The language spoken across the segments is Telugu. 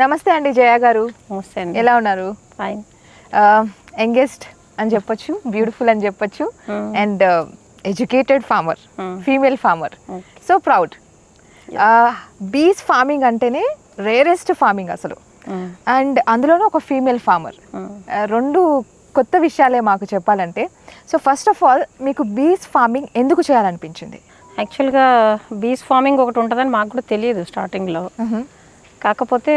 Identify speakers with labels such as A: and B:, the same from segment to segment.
A: నమస్తే అండి జయ గారు.
B: నమస్తే అండి.
A: ఎలా ఉన్నారు?
B: ఫైన్
A: యంగెస్ట్ అని చెప్పొచ్చు బ్యూటిఫుల్ అని చెప్పొచ్చు
B: Hmm.
A: And educated farmer
B: Hmm.
A: Female farmer. So proud. Bees farming అంటేనే రేరెస్ట్ ఫార్మింగ్ అసలు. అండ్ అందులోనూ ఒక ఫీమేల్ ఫార్మర్. రెండు కొత్త విషయాలే మాకు చెప్పాలంటే సో ఫస్ట్ ఆఫ్ ఆల్ మీకు బీస్ ఫార్మింగ్ ఎందుకు చేయాలనిపించింది?
B: యాక్చువల్గా బీస్ ఫార్మింగ్ ఒకటి ఉంటుందని మాకు కూడా తెలియదు స్టార్టింగ్లో. కాకపోతే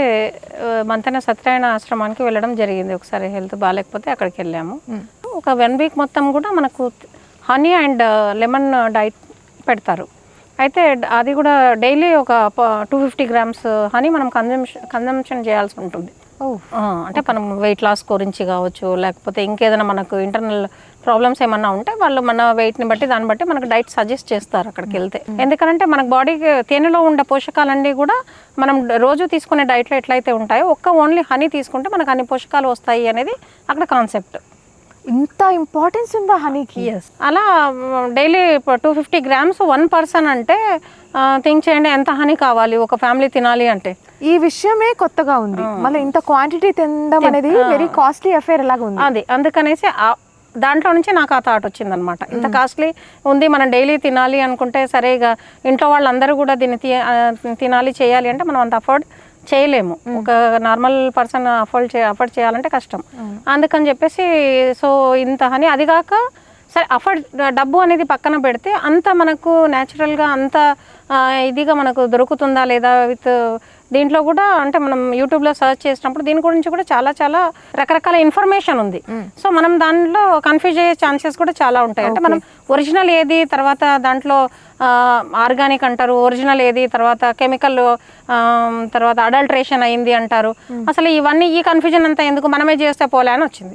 B: మంతెన సత్యనారాయణ ఆశ్రమానికి వెళ్ళడం జరిగింది ఒకసారి హెల్త్ బాగాలేకపోతే అక్కడికి వెళ్ళాము. ఒక వన్ వీక్ మొత్తం కూడా మనకు హనీ అండ్ లెమన్ డైట్ పెడతారు. అయితే అది కూడా డైలీ ఒక టూ ఫిఫ్టీ గ్రామ్స్ హనీ మనం కన్జంప్షన్ కన్జంప్షన్ చేయాల్సి ఉంటుంది. అంటే మనం వెయిట్ లాస్ గురించి కావచ్చు లేకపోతే ఇంకేదైనా మనకు ఇంటర్నల్ ప్రాబ్లమ్స్ ఏమన్నా ఉంటే వాళ్ళు మన వెయిట్ని బట్టి దాన్ని బట్టి మనకు డైట్ సజెస్ట్ చేస్తారు అక్కడికి వెళ్తే. ఎందుకంటే మనకు బాడీకి తేనెలో ఉండే పోషకాలన్నీ కూడా మనం రోజు తీసుకునే డైట్లో ఎట్లయితే ఉంటాయో ఒక్క ఓన్లీ హనీ తీసుకుంటే మనకు అన్ని పోషకాలు వస్తాయి అనేది అక్కడ కాన్సెప్ట్
A: ఇంత ఇంపార్టెన్స్ ఉందా హనీకి
B: అలా daily two fifty grams one person అంటే థింక్ చేయండి ఎంత హనీ కావాలి ఒక ఫ్యామిలీ తినాలి అంటే.
A: ఈ విషయమే కొత్తగా ఉంది. మళ్ళీ ఇంత క్వాంటిటీ తినడం అనేది వెరీ కాస్ట్లీ అఫేర్ ఎలాగా ఉంది?
B: అది అందుకనేసి దాంట్లో నుంచి నాకు ఆ థాట్ వచ్చిందనమాట ఇంత కాస్ట్లీ ఉంది మనం డైలీ తినాలి అనుకుంటే సరే ఇక ఇంట్లో వాళ్ళందరూ కూడా దీన్ని తినాలి చేయాలి అంటే మనం అంత అఫోర్డ్ చేయలేము. ఒక నార్మల్ పర్సన్ అఫోర్డ్ చే అఫోర్డ్ చేయాలంటే కష్టం. అందుకని చెప్పేసి సో ఇంత అని అది కాక సరే అఫోర్డ్ డబ్బు అనేది పక్కన పెడితే అంత మనకు న్యాచురల్గా అంత ఇదిగా మనకు దొరుకుతుందా లేదా విత్ దీంట్లో కూడా అంటే మనం యూట్యూబ్లో సర్చ్ చేసినప్పుడు దీని గురించి కూడా చాలా చాలా రకరకాల ఇన్ఫర్మేషన్ ఉంది. సో మనం దాంట్లో కన్ఫ్యూజ్ అయ్యే ఛాన్సెస్ కూడా చాలా ఉంటాయి. అంటే మనం ఒరిజినల్ ఏది తర్వాత దాంట్లో ఆర్గానిక్ అంటారు ఒరిజినల్ ఏది తర్వాత కెమికల్ తర్వాత అడల్ట్రేషన్ అయింది అంటారు. అసలు ఇవన్నీ ఈ కన్ఫ్యూజన్ అంతా ఎందుకు మనమే చేస్తే పోలే అని వచ్చింది.